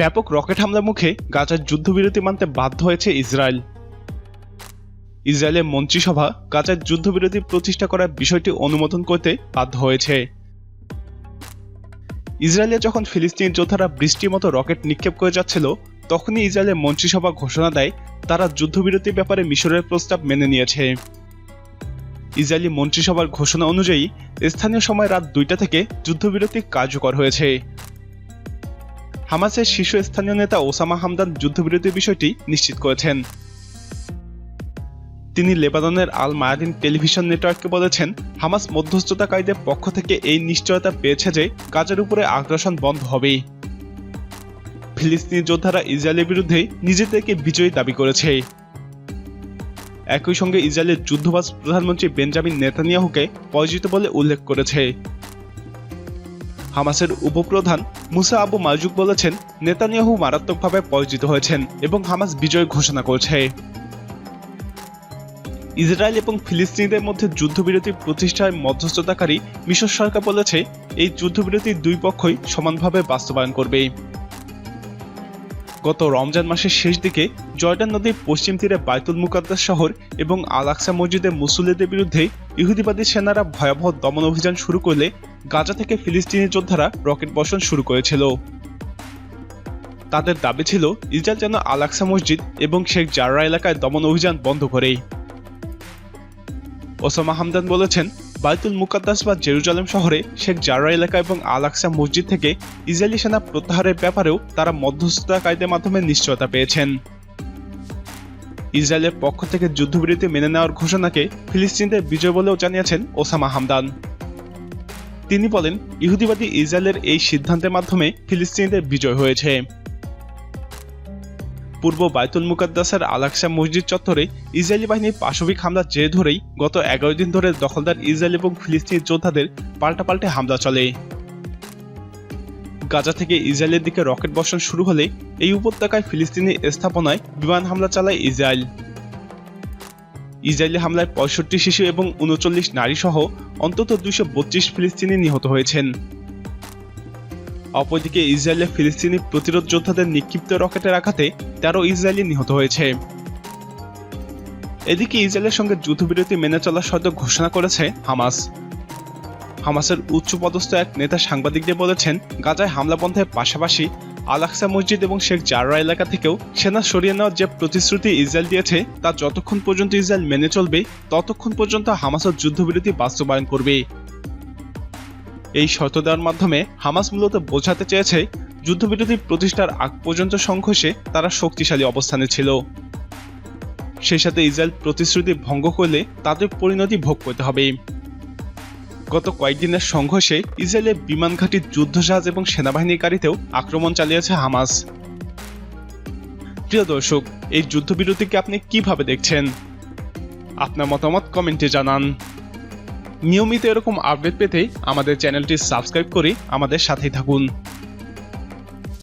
ব্যাপক রকেট হামলার মুখে গাজার যুদ্ধবিরতি মানতে বাধ্য হয়েছে ইসরায়েল। ইসরায়েলের মন্ত্রিসভা গাজার যুদ্ধবিরতি প্রতিষ্ঠা করার বিষয়টি অনুমোদন করতে বাধ্য হয়েছে। ইসরায়েলে যখন ফিলিস্তিনি যোদ্ধারা বৃষ্টির মতো রকেট নিক্ষেপ করে যাচ্ছিল, তখনই ইসরায়েলের মন্ত্রিসভা ঘোষণা দেয়, তারা যুদ্ধবিরতির ব্যাপারে মিশরের প্রস্তাব মেনে নিয়েছে। ইসরায়েলি মন্ত্রিসভার ঘোষণা অনুযায়ী, স্থানীয় সময় রাত দুইটা থেকে যুদ্ধবিরতি কার্যকর হয়েছে। হামাসের শীর্ষস্থানীয় নেতা ওসামা হামদান যুদ্ধবিরতির বিষয়টি নিশ্চিত করেছেন। তিনি লেবাননের আল মায়াদিন টেলিভিশন নেটওয়ার্ককে বলেছেন, হামাস মধ্যস্থতাকারীদের পক্ষ থেকে এই নিশ্চয়তা পেয়েছে যে কাজের উপরে আগ্রাসন বন্ধ হবে ফিলিস্তিনি যোদ্ধারা ইসরায়েলের বিরুদ্ধে নিজেদেরকে বিজয়ী দাবি করেছে। একই সঙ্গে ইসরায়েলের যুদ্ধবাজ প্রধানমন্ত্রী বেঞ্জামিন নেতানিয়াহুকে পরাজিত বলে উল্লেখ করেছে। হামাসের উপপ্রধান মুসা আবু মারজুক বলেছেন, নেতানিয়াহু মারাত্মকভাবে পরাজিত হয়েছেন এবং হামাস বিজয় ঘোষণা করেছে। ইসরায়েল এবং ফিলিস্তিনিদের মধ্যে যুদ্ধবিরতি প্রতিষ্ঠায় মধ্যস্থতাকারী মিশর সরকার বলেছে, এই যুদ্ধবিরতি দুই পক্ষই সমানভাবে বাস্তবায়ন করবে। গত রমজান মাসের শেষ দিকে জর্ডান নদীর পশ্চিম তীরে বাইতুল মুকাদ্দাস শহর এবং আল আকসা মসজিদে মুসল্লিদের বিরুদ্ধে ইহুদিবাদী সেনারা ভয়াবহ দমন অভিযান শুরু করলে গাজা থেকে ফিলিস্তিনি যোদ্ধারা রকেট বর্ষণ শুরু করেছিল। তাদের দাবি ছিল, ইসরায়েল যেন আল আকসা মসজিদ এবং শেখ জাররা এলাকায় দমন অভিযান বন্ধ করে ওসামা হামদান বলেছেন, বাইতুল মুকাদ্দাস বা জেরুজালেম শহরে শেখ জাররা এলাকা এবং আল আকসা মসজিদ থেকে ইসরায়েলি সেনা প্রত্যাহারের ব্যাপারেও তারা মধ্যস্থতাকারীদের মাধ্যমে নিশ্চয়তা পেয়েছেন। ইসরায়েলের পক্ষ থেকে যুদ্ধবিরতি মেনে নেওয়ার ঘোষণাকে ফিলিস্তিনিদের বিজয় বলেও জানিয়েছেন ওসামা হামদান। তিনি বলেন, ইহুদিবাদী ইসরায়েলের এই সিদ্ধান্তের মাধ্যমে ফিলিস্তিনিদের বিজয় হয়েছে। পূর্ব বাইতুল মুকাদ্দাসের আলাকসা মসজিদ চত্বরে ইসরায়েলি বাহিনীর পাশবিক হামলা জেরে ধরেই গত এগারো দিন ধরে দখলদার ইসরায়েল এবং ফিলিস্তিনি যোদ্ধাদের পাল্টাপাল্টে হামলা চলে। গাজা থেকে ইসরায়েলের দিকে রকেট বর্ষণ শুরু হলে এই উপত্যকায় ফিলিস্তিনি স্থাপনায় বিমান হামলা চালায় ইসরায়েল। ইসরায়েলি হামলায় পঁয়ষট্টি শিশু এবং উনচল্লিশ নারী সহ অন্তত দুইশো বত্রিশ ফিলিস্তিনি নিহত হয়েছেন। অপরদিকে ইসরায়েলে ফিলিস্তিনি প্রতিরোধ যোদ্ধাদের নিক্ষিপ্ত রকেটের আঘাতে তেরো ইসরায়েলি নিহত হয়েছে। এদিকে ইসরায়েলের সঙ্গে যুদ্ধবিরতি মেনে চলার শর্ত ঘোষণা করেছে হামাস। হামাসের উচ্চপদস্থ এক নেতা সাংবাদিকদের বলেছেন, গাজায় হামলা বন্ধের পাশাপাশি আলাকসা মসজিদ এবং শেখ জাররা এলাকা থেকেও সেনা সরিয়ে নেওয়ার যে প্রতিশ্রুতি ইসরায়েল দিয়েছে, তা যতক্ষণ পর্যন্ত ইসরায়েল মেনে চলবে, ততক্ষণ পর্যন্ত হামাসের যুদ্ধবিরতি বাস্তবায়ন করবে। এই শর্ত দেওয়ার মাধ্যমে হামাস মূলত বোঝাতে চেয়েছে, যুদ্ধবিরতি প্রতিষ্ঠার আগ পর্যন্ত সংঘর্ষে তারা শক্তিশালী অবস্থানে ছিল। সেই সাথে ইসরায়েল প্রতিশ্রুতি ভঙ্গ করলে তাদের পরিণতি ভোগ করতে হবে। গত কয়েকদিনের সংঘর্ষে ইসরায়েলের বিমান ঘাঁটির যুদ্ধজাহাজ এবং সেনাবাহিনীর গাড়িতেও আক্রমণ চালিয়েছে হামাস। প্রিয় দর্শক, এই যুদ্ধবিরতিকে আপনি কীভাবে দেখছেন? আপনার মতামত কমেন্টে জানান। নিয়মিত এরকম আপডেট পেতে আমাদের চ্যানেলটি সাবস্ক্রাইব করে আমাদের সাথেই থাকুন।